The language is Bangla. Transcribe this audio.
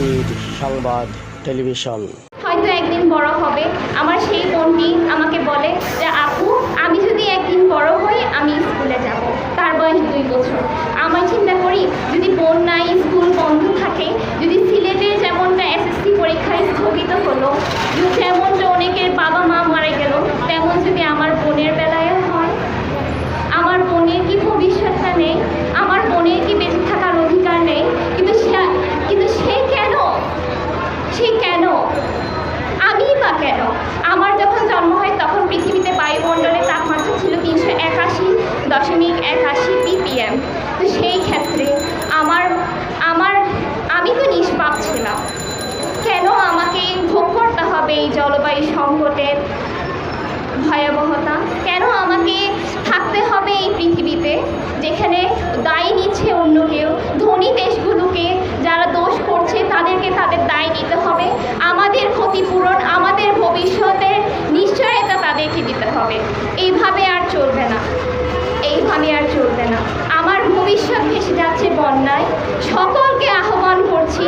জাতির সংবাদ, টেলিভিশন। হয়তো একদিন বড় হবে। আমার সেই বোনটি আমাকে বলে যে, আপু, আমি যদি একদিন বড় হই, আমি স্কুলে যাব। তার বয়স দুই বছর। আমার চিন্তা করি চলবে না। আমার ভবিষ্যৎ ভেসে যাচ্ছে বন্যায়। সকলকে আহ্বান করছি